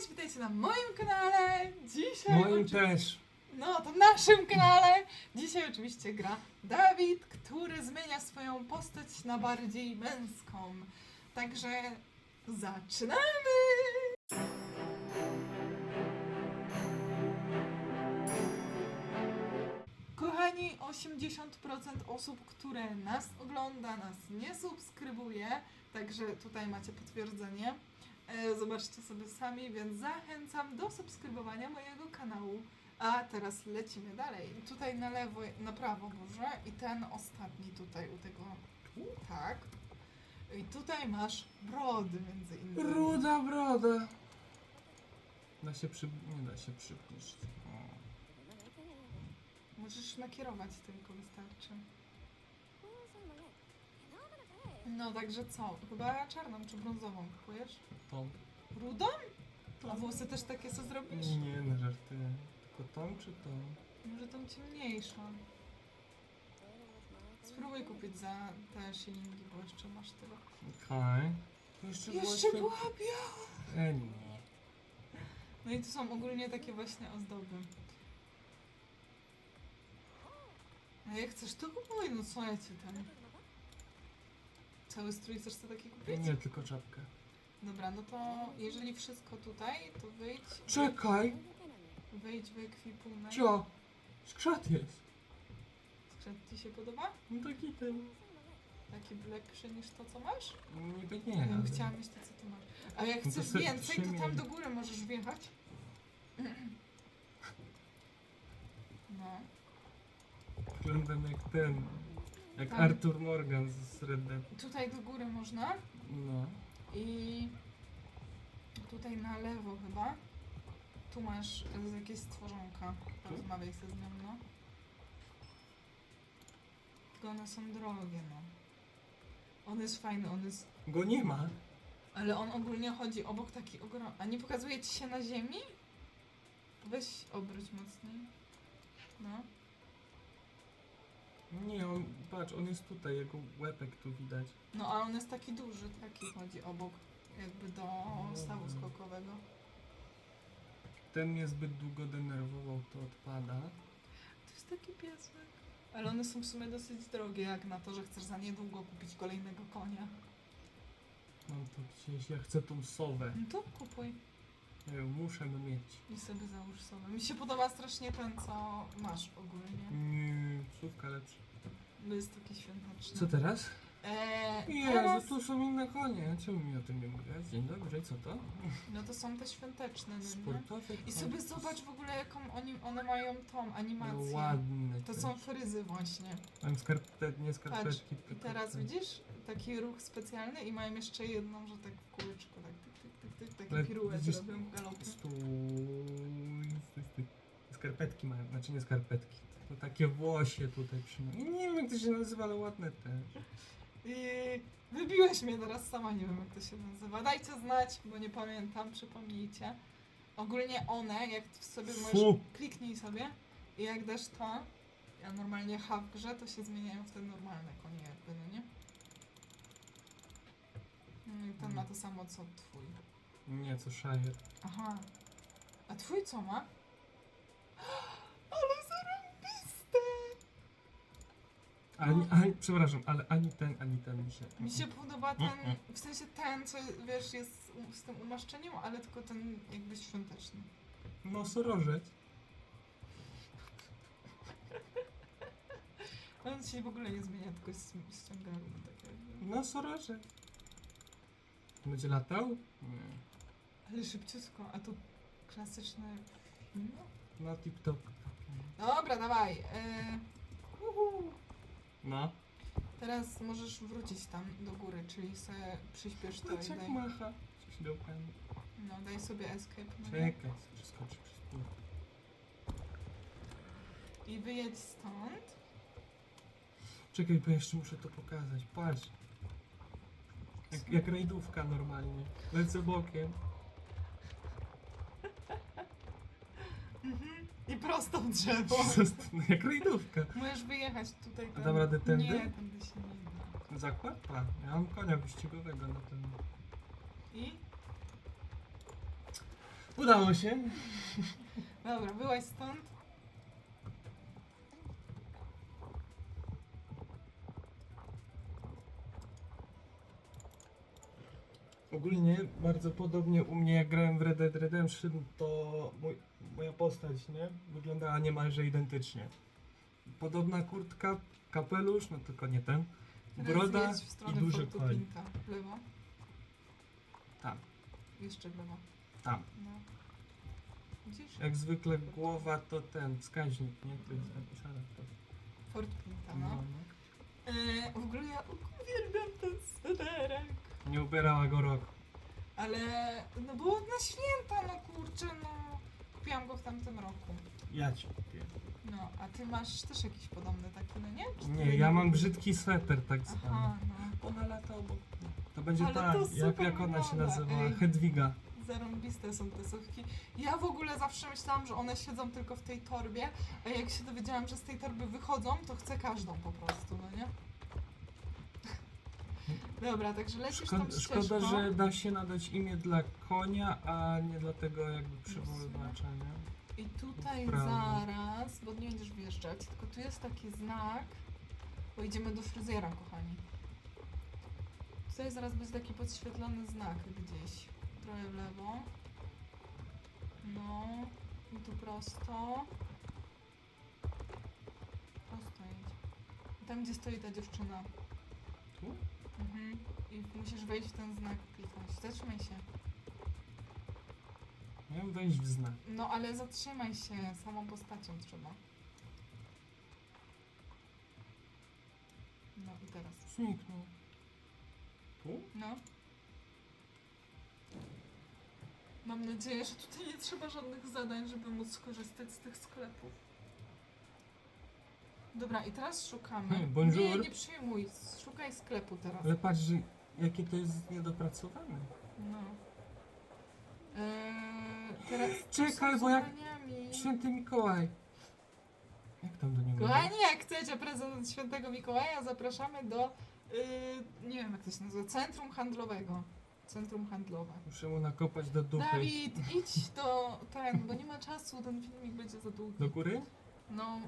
Cześć, witajcie na moim kanale. Dzisiaj. Moim oczy- też. No, to naszym kanale. Dzisiaj oczywiście gra Dawid, który zmienia swoją postać na bardziej męską. Także zaczynamy! Kochani, 80% osób, które nas ogląda, nas nie subskrybuje, także tutaj macie potwierdzenie. E, Zobaczcie sobie sami, więc zachęcam do subskrybowania mojego kanału. A teraz lecimy dalej. Tutaj na lewo, na prawo może i ten ostatni tutaj u tego. Tak. I tutaj masz brody między innymi. Ruda broda. Da się przy... Nie da się przybliżyć. O. Możesz nakierować tylko wystarczy. No także co? Chyba czarną czy brązową kupujesz? Tą. Rudą? A włosy też takie co zrobisz? Nie, no żartuję. Tylko tą czy tą? Może tą ciemniejszą. Spróbuj kupić za te shilingi, bo jeszcze masz tyle. Okej. Jeszcze, Jeszcze była biała! E, nie. No i tu są ogólnie takie właśnie ozdoby. A jak chcesz, to kupuj, no co ja ci tam? Cały strój chcesz sobie taki kupić? Nie, tylko czapkę. Dobra, no to jeżeli wszystko tutaj, to wyjdź. Czekaj! Wyjdź w ekwipunek. Cio! Skrzat jest. Skrzat ci się podoba? No taki ten. Taki lepszy niż to, co masz? Niby Nie wiem, ale- chciałam mieć to, co ty masz. A jak No to chcesz więcej, to tam do góry możesz wjechać. No. Wyglądam jak ten. Jak Tam. Arthur Morgan z Red Dead. Tutaj do góry można. No. I tutaj na lewo chyba. Tu masz z jakieś stworzonka. Porozmawiaj się z nią, no. Tylko one są drogie, no. On jest fajny, on jest... Go nie ma. Ale on ogólnie chodzi obok taki ogrom... A nie pokazuje ci się na ziemi? Weź obróć mocniej. No. Nie, on, patrz, on jest tutaj, jego łepek tu widać. No, a on jest taki duży, taki chodzi obok jakby do stawu skokowego. Ten mnie zbyt długo denerwował, to odpada. To jest taki piesek. Ale one są w sumie dosyć drogie, jak na to, że chcesz za niedługo kupić kolejnego konia. Mam to gdzieś, ja chcę tą sowę. No to kupuj Ja muszę mieć. i sobie załóż sobie. Mi się podoba strasznie ten, co masz ogólnie. Nie, słówka lepsza. Bo jest taki świąteczny. Co teraz? Eee, Jezu, teraz, tu są inne konie. Czemu mi o tym nie mówiłaś? Dzień dobry, co to? no to są te świąteczne, no nie? Sportowy I sobie zobacz w ogóle, jaką oni, one mają tą No, animację. ładny. To też. są fryzy właśnie. Mam skarpet, nie skarpetki. I tylko teraz ten. widzisz taki ruch specjalny i mają jeszcze jedną, że tak w kółeczku, tak tyk, tyk, tyk, tyk, taki Ale piruet widzisz- robią w galopie. Stój, stój, stój. Skarpetki mają, znaczy nie skarpetki. To takie włosie tutaj przynajmniej. Nie wiem jak to się nazywa, ale ładne też. I wybiłeś mnie teraz, sama nie wiem jak to się nazywa. Dajcie znać, bo nie pamiętam, przypomnijcie. Ogólnie one, jak w sobie Fu. możesz, kliknij sobie i jak dasz to, a normalnie H w grze, to się zmieniają w te normalne konie jakby, no nie? No i ten ma to samo co twój. Nie, co Shire. Aha. A twój co ma? Ale zarąbiste! Ani, ani, przepraszam, ale ani ten, ani ten mi się... Mi się podoba ten, Mm-mm. w sensie ten, co wiesz, jest u- z tym umaszczeniem, ale tylko ten jakby świąteczny. Nosorożec. On się w ogóle nie zmienia, tylko jest ściąga tak jakby. Nosorożec. Będzie latał? Nie. Ale szybciutko, a tu klasyczne... No. No tip-top. Dobra, dawaj. E, uhu. No. Teraz możesz wrócić tam do góry, czyli sobie przyspiesz to i daj, macha. Coś dołkami. no, daj sobie escape. no nie? Czekaj, przeskoczy przez pół. I wyjedź stąd. Czekaj, bo jeszcze muszę to pokazać. Patrz. Jak, jak rajdówka normalnie. Lecę bokiem. Mhm. I prosto w drzewo. Zostanę jak rajdówka. Możesz wyjechać tutaj. A Tam. dam radę tędy? Nie, tędy się nie da. Zakład? Ja mam konia wyścigowego na tym. I? Udało się. Dobra, byłaś stąd. Ogólnie bardzo podobnie u mnie jak grałem w Red Dead Redemption, to mój, moja postać, nie? Wyglądała niemalże identycznie. Podobna kurtka, kapelusz, no tylko nie ten. Teraz Broda jedź w i stronę duży Fortu koń. W lewo. Tam, Jeszcze w lewo. tam. No. Widzisz? Jak zwykle głowa to ten wskaźnik, nie? To jest napisane to. Fort Pinta, No, no. no. E, w ogóle ja uwielbiam ten sweterek. Nie ubierała go rok. Ale no było na święta, no kurczę, no. Kupiłam go w tamtym roku. Ja ci kupię. No, a ty masz też jakiś podobny taki, no nie? Czy ty Nie, ja mam brzydki sweter tak zwany. Aha, no. Ona lata obok mnie. To będzie Ale ta, to jak, super jak ona się wygląda, nazywała? ej. Hedwiga. Zarąbiste są te sówki. Ja w ogóle zawsze myślałam, że one siedzą tylko w tej torbie, a jak się dowiedziałam, że z tej torby wychodzą, to chcę każdą po prostu, no nie? Dobra, także lecisz tą Szkoda, ścieżką. szkoda, że da się nadać imię dla konia, a nie dla tego jakby przywoływacza, nie? I tutaj Prawo. zaraz, bo nie będziesz wjeżdżać, tylko tu jest taki znak, bo idziemy do fryzjera, kochani. Tutaj zaraz będzie taki podświetlony znak gdzieś. Trochę w lewo. No. I tu prosto. Prosto idź. Tam, gdzie stoi ta dziewczyna. I musisz wejść w ten znak kliknąć. Zatrzymaj się. Miałem wejść w znak. No ale zatrzymaj się, samą postacią trzeba. No i teraz. Zniknął. Tu? No. Mam nadzieję, że tutaj nie trzeba żadnych zadań, żeby móc skorzystać z tych sklepów. Dobra, i teraz szukamy. Bonjour. Nie, nie przyjmuj. Szukaj sklepu teraz. Ale patrz, że jakie to jest niedopracowane. No. Eee, teraz Czekaj, bo jak- zadaniami. Święty Mikołaj. Jak tam do niego Kochani, jak chcecie prezent od świętego Mikołaja, zapraszamy do, yy, nie wiem jak to się nazywa, centrum handlowego. Centrum handlowe. Muszę mu nakopać do dupy. Dawid, idź do ten, bo nie ma czasu, ten filmik będzie za długi. Do góry? No.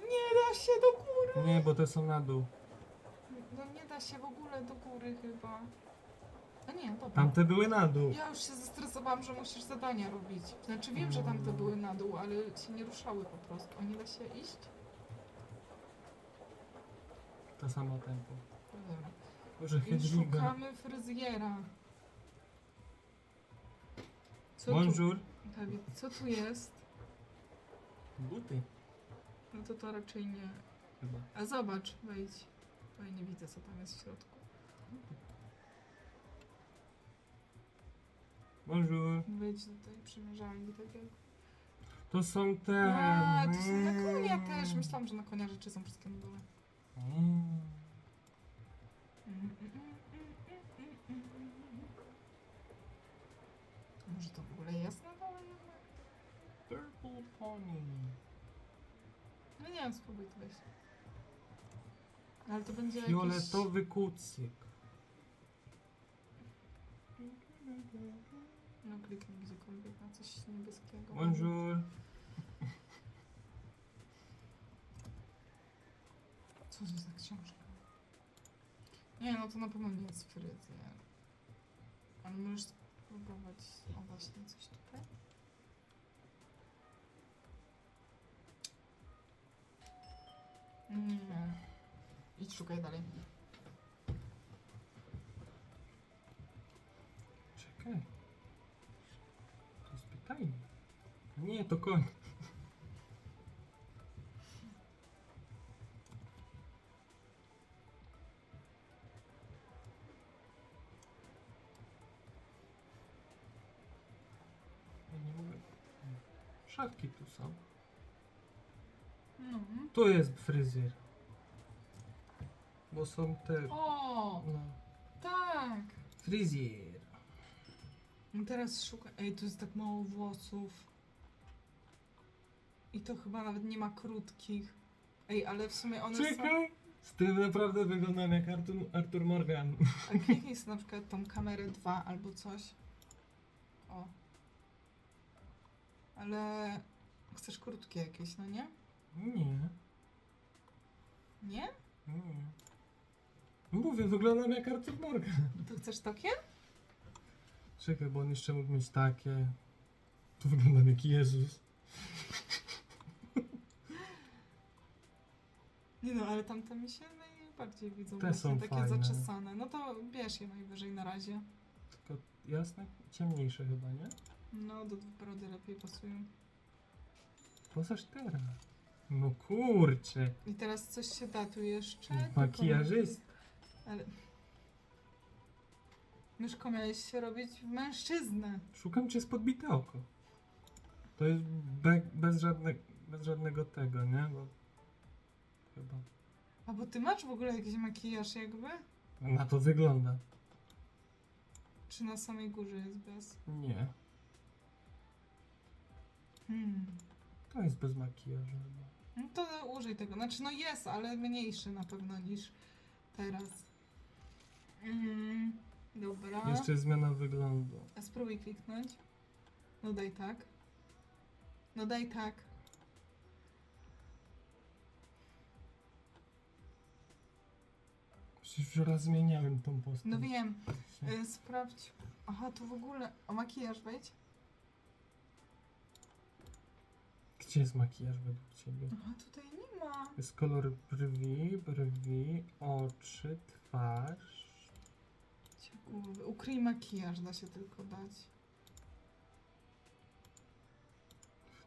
Nie da się do góry. Nie, bo te są na dół. Da się w ogóle do góry chyba. A nie, dobra. Tamte były na dół. Ja już się zestresowałam, że musisz zadania robić. Znaczy wiem, że tamte były na dół, ale się nie ruszały po prostu. A nie da się iść? To samo tempo. No dobra. Boże, I Hedwiga. szukamy fryzjera. Co tu, Bonjour. Dawid, co tu jest? Buty. No to to raczej nie. Chyba. A zobacz, wejdź. Bo ja nie widzę, co tam jest w środku. Bonjour. Do tej przymierzalni takiego. To są te... A, to są na konia też. Myślałam, że na konia rzeczy są wszystkie na dole. Mm. Może to w ogóle jest na dole? Purple pony. No nie wiem, spróbuj to wejść. Ale to będzie jakiś... Fioletowy kucyk. No kliknij gdziekolwiek na coś niebieskiego. Bonjour. Co to za książka? Nie, no to na pewno nie jest fryzjer. Ale możesz spróbować, o właśnie, coś tutaj. Nie. Idź szukaj dalej. Czekaj. To jest pytanie. Nie, to koń. Ja nie mogę. Szafki tu są. No. Tu jest fryzjer. Bo są te. O, No. tak. Fryzjer. No teraz szukaj. Ej, tu jest tak mało włosów. I to chyba nawet nie ma krótkich. Ej, ale w sumie one są... Czekaj! Z tym naprawdę wyglądam jak Artur, Artur Morgan. A kliknij sobie na przykład tą kamerę 2 albo coś. O. Ale chcesz krótkie jakieś, no nie? Nie, Nie? nie. Mówię, wyglądam jak Arthur Morgan. To chcesz takie? Czekaj, bo on jeszcze mógł mieć takie. Tu wyglądam jak Jezus. Nie no, ale tamte mi się najbardziej widzą. Te właśnie są takie fajne. zaczesane. No to bierz je najwyżej na razie. Tylko jasne, ciemniejsze chyba, nie? No, do brody lepiej pasują. Pozaż teraz. No kurczę. I teraz coś się da tu jeszcze? Makijażyst. Ale... Myszko, miałeś się robić w mężczyznę. Szukam cię z podbite oko. To jest be, bez, żadne, bez żadnego tego, nie? Bo chyba A bo ty masz w ogóle jakiś makijaż jakby? na to wygląda. Czy na samej górze jest bez? Nie. Hmm. To jest bez makijażu chyba. No to użyj tego. Znaczy no jest, ale mniejszy na pewno niż teraz. Mm, dobra. Jeszcze zmiana wyglądu. A spróbuj kliknąć. No daj tak. No daj tak. Przecież już raz zmieniałem tą postać. No wiem. Y, sprawdź. Aha, tu w ogóle. O makijaż wejdź. Gdzie jest makijaż według ciebie? Aha, tutaj nie ma. Jest kolor brwi, brwi, oczy, twarz. Ukryj makijaż, da się tylko dać.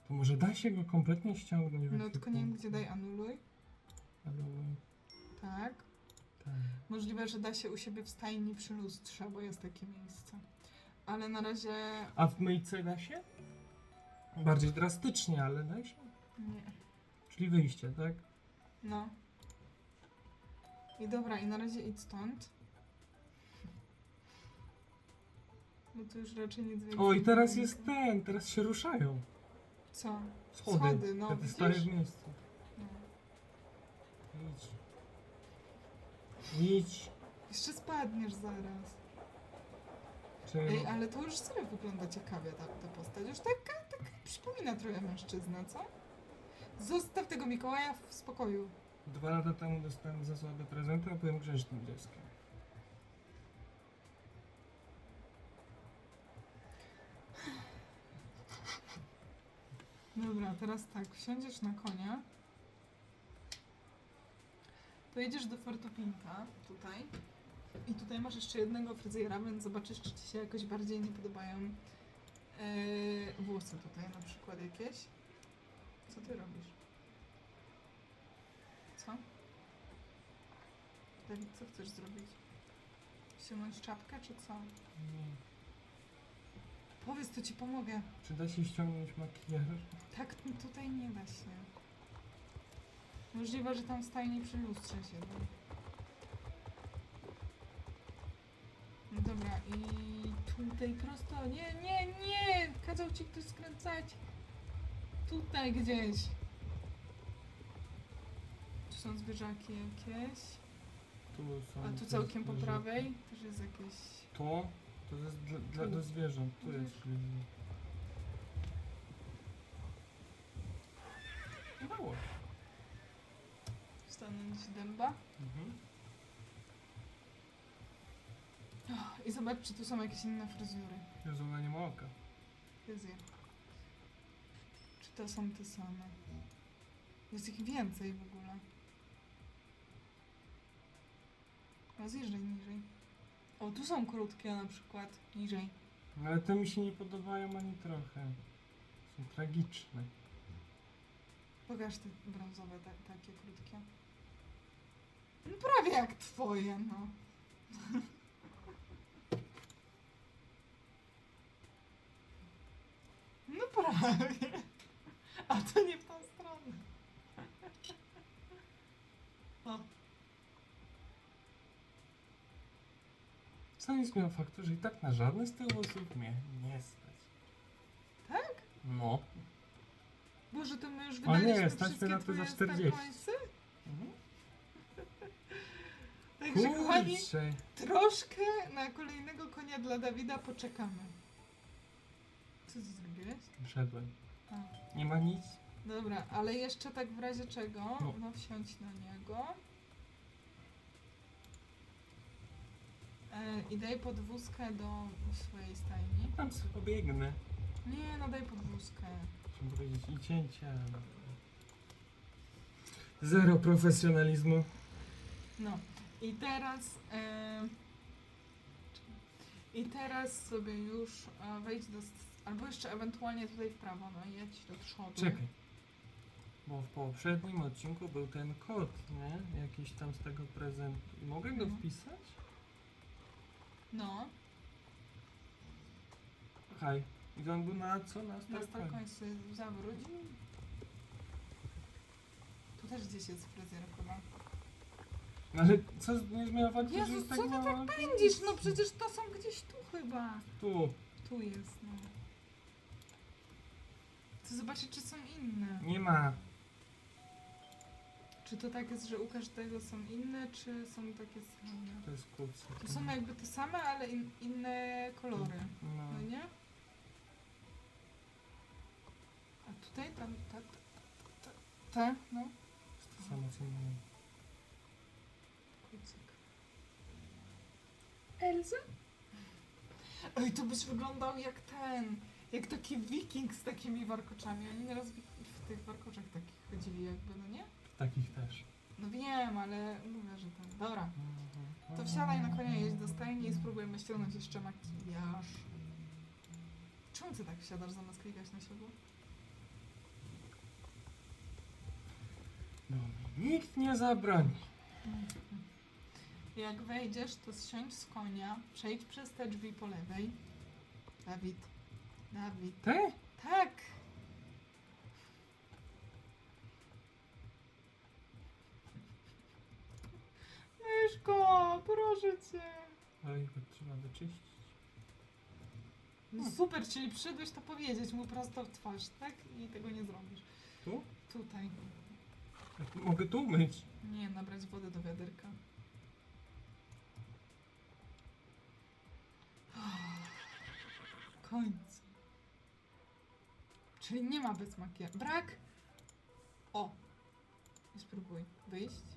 To może da się go kompletnie ściągnąć? No tylko nie wiem gdzie daj anuluj. No, Tak. tak. Możliwe, że da się u siebie w stajni przy lustrze, bo jest takie miejsce. Ale na razie A w myjce da się? Bardziej drastycznie, ale da się. nie. Czyli wyjście, tak? No. I dobra, i na razie idź stąd. Bo tu już raczej nic więcej O, i nie teraz będzie. jest ten, teraz się ruszają. Co? Schody. Schody, no, widzisz? staję w miejscu. No. Idź. Idź. Jeszcze spadniesz zaraz. Czy... Ej, ale to już serio wygląda ciekawie ta, ta postać. Już taka, taka przypomina trochę mężczyznę, co? Zostaw tego Mikołaja w spokoju. Dwa lata temu dostałem za słabe prezenty, a byłem grzecznym dzieckiem. Dobra, teraz tak, wsiądziesz na konia. Pojedziesz do Fortopinka, tutaj. I tutaj masz jeszcze jednego fryzjera, więc zobaczysz, czy ci się jakoś bardziej nie podobają yy, włosy tutaj na przykład jakieś. Co ty robisz? Co? Dawid, co chcesz zrobić? Ściągnąć czapkę, czy co? Nie. Powiedz, to ci pomogę. Czy da się ściągnąć makijaż? Tak t- tutaj nie da się. Możliwe, że tam w stajni przy lustrze się. No dobra, i tutaj prosto. Nie, nie, nie! Kazał ci ktoś skręcać. Tutaj gdzieś. Tu są zwierzaki jakieś. Tu są A tu całkiem po prawej też jest jakieś. To? To jest dla, dla, do zwierząt. Tu jest. Udało się. Stanąć dęba. Mhm. I zobacz, czy tu są jakieś inne fryzury. Jezu, ona nie ma oka. Fryzjer. Czy to są te same? Jest ich więcej w ogóle. A zjeżdżaj niżej. O, tu są krótkie na przykład. Niżej. Ale te mi się nie podobają ani trochę. Są tragiczne. Pokaż te brązowe, ta, takie krótkie. No prawie jak twoje, no. No prawie. A to nie w tą stronę. O, Co nie zmienia faktu, że i tak na żadne z tych włosów mnie nie stać. Tak? No. Boże, to my już O wydaliśmy nie, stać wszystkie mnie na to za twoje 40. starcoinsy? Mhm. Także kochani, Kurczę. troszkę na kolejnego konia dla Dawida poczekamy. Co ty zrobiłeś? Wszedłem. A. Nie ma nic? Dobra, ale jeszcze tak w razie czego, No. no wsiądź na niego. I daj podwózkę do swojej stajni. Tam sobie pobiegnę. Nie, no daj podwózkę. Chciałem powiedzieć i cięcia. Zero profesjonalizmu. No i teraz. E, I teraz sobie już e, wejdź do. Albo jeszcze ewentualnie tutaj w prawo, no jedź do przodu. Czekaj. Bo w poprzednim odcinku był ten kod, nie? Jakiś tam z tego prezentu. Mogę go Mhm. wpisać? No, Haj. I on był na co? Na na końcu zawróć. Tu też gdzieś jest fryzjer chyba. No ale co nie zmienia faktu, że Jezus, jest co tak ty mało Pędzisz, no przecież to są gdzieś tu chyba. Tu. Tu jest, no. Chcę zobaczyć, czy są inne. Nie ma. Czy to tak jest, że u każdego są inne, czy są takie same? To jest kucy. To są jakby te same, ale in, inne kolory, No. no nie? A tutaj, tam, ta, ta, ta, ta, no. Jest to samo co inne. Kucyk. Elza? Oj, to byś wyglądał jak ten, jak taki wiking z takimi warkoczami. Oni nieraz w, w tych warkoczach takich chodzili jakby, no nie? Takich też. No wiem, ale mówię, że ten. Dobra, Mhm. to wsiadaj na konia, jedź do stajni i spróbujemy ściągnąć jeszcze makijaż. Czemu ty tak wsiadasz zamiast klikać na siodło? No, nikt nie zabroni. Jak wejdziesz, to zsiądź z konia, przejdź przez te drzwi po lewej. Dawid. Dawid. Te? Tak! Myszko, proszę cię. Ale ich trzeba wyczyścić. No super, czyli przyszedłeś to powiedzieć mu prosto w twarz, tak? I tego nie zrobisz. Tu? Tutaj. Mogę tu myć. Nie, nabrać wody do wiaderka. Końcu. Czyli nie ma bez makijażu. Brak! O! I spróbuj wyjść.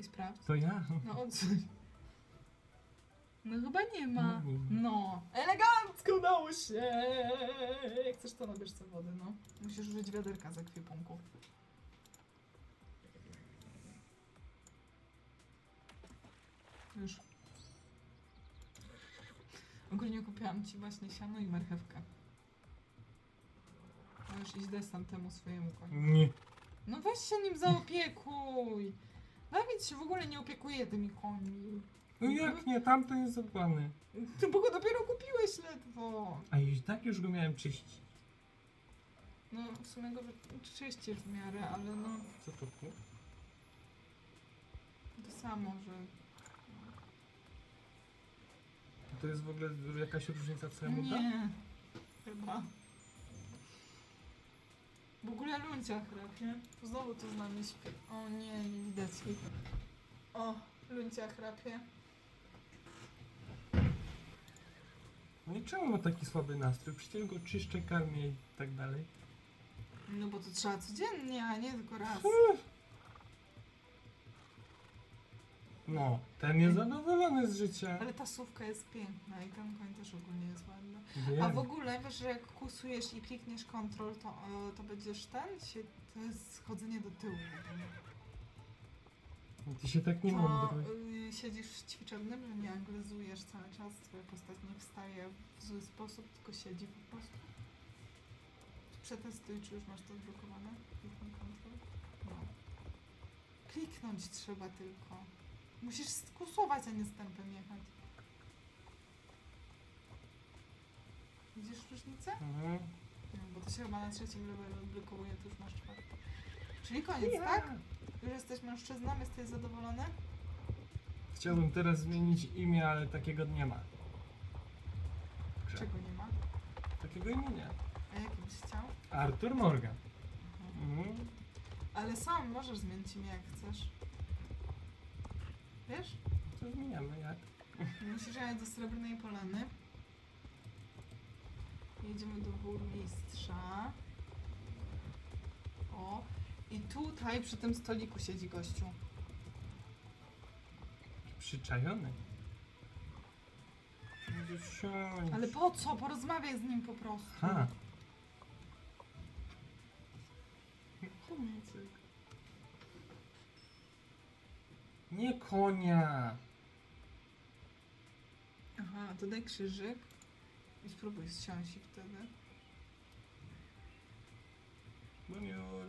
I sprawdź. To ja. No odsuń. No chyba nie ma. No, nie ma. No. Elegancko udało się! Jak chcesz to nabierz sobie wody, no. Musisz użyć wiaderka z ekwipunku. Już. Ogólnie kupiłam ci właśnie siano i marchewkę. Możesz iść desant temu swojemu koniu. Nie. No weź się nim zaopiekuj! Dawid się w ogóle nie opiekuje tymi końmi. No jak nie, tamten jest zadbany. Ty bo go dopiero kupiłeś ledwo. A i tak już go miałem czyścić. No w sumie go wy- czyścisz w miarę, ale no Co to tu? to samo, że... To jest w ogóle jakaś różnica w całym uda? Nie, chyba. W ogóle Luncia chrapie. Znowu tu z nami śpi. O nie, nie widać jej. O, Luncia chrapie. No i czemu ma taki słaby nastrój? Przecież go czyszczę, karmię i tak dalej. No bo to trzeba codziennie, a nie tylko raz. No, ten jest zadowolony z życia. Ale ta sówka jest piękna i ten koń też ogólnie jest ładny. Wiem. A w ogóle wiesz, że jak kusujesz i klikniesz kontrol, to, e, to będziesz ten, się, to jest schodzenie do tyłu. Ty się tak nie to mądruj. y, siedzisz w ćwiczebnym, że nie anglezujesz cały czas, twoja postać nie wstaje w zły sposób, tylko siedzi po prostu. Przetestuj, czy już masz to. Kliknij kontrol. No. Kliknąć trzeba tylko. Musisz skusować, a nie stępem jechać. Widzisz różnicę? Mhm. No, bo to się chyba na trzecim levelu odblokowuje, to już masz czwarty. Czyli koniec, tak? Już jesteś mężczyzną, jesteś zadowolony? Chciałbym teraz zmienić imię, ale takiego nie ma. Grze. Czego nie ma? Takiego imienia. A jaki byś chciał? Artur Morgan. Mhm. Ale sam możesz zmienić imię jak chcesz. Wiesz? To zmieniamy jak? Musisz jechać do Srebrnej Polany. Jedziemy do burmistrza. O, i tutaj przy tym stoliku siedzi gościu. Przyczajony. Siąść. Ale po co? Porozmawiaj z nim po prostu. Ha. Chomicek. Nie konia. Aha, to daj krzyżyk i spróbuj zsiąść i wtedy. Bonior.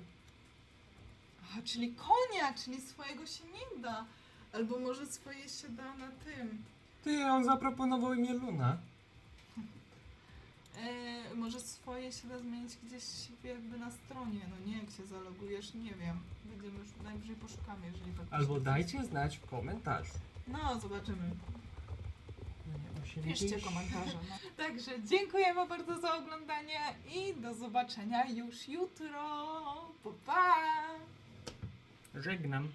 Aha, czyli konia, czyli swojego się nie da. Albo może swoje się da na tym. Ty, on zaproponował imię Luna. E, może swoje się da zmienić gdzieś jakby na stronie, no nie, jak się zalogujesz, nie wiem. Będziemy już najwyżej poszukamy, jeżeli faktycznie. Albo dajcie znać w komentarzu. No, zobaczymy. Nie, Piszcie 80. komentarze. No. Także dziękujemy bardzo za oglądanie i do zobaczenia już jutro. Pa, pa! Żegnam.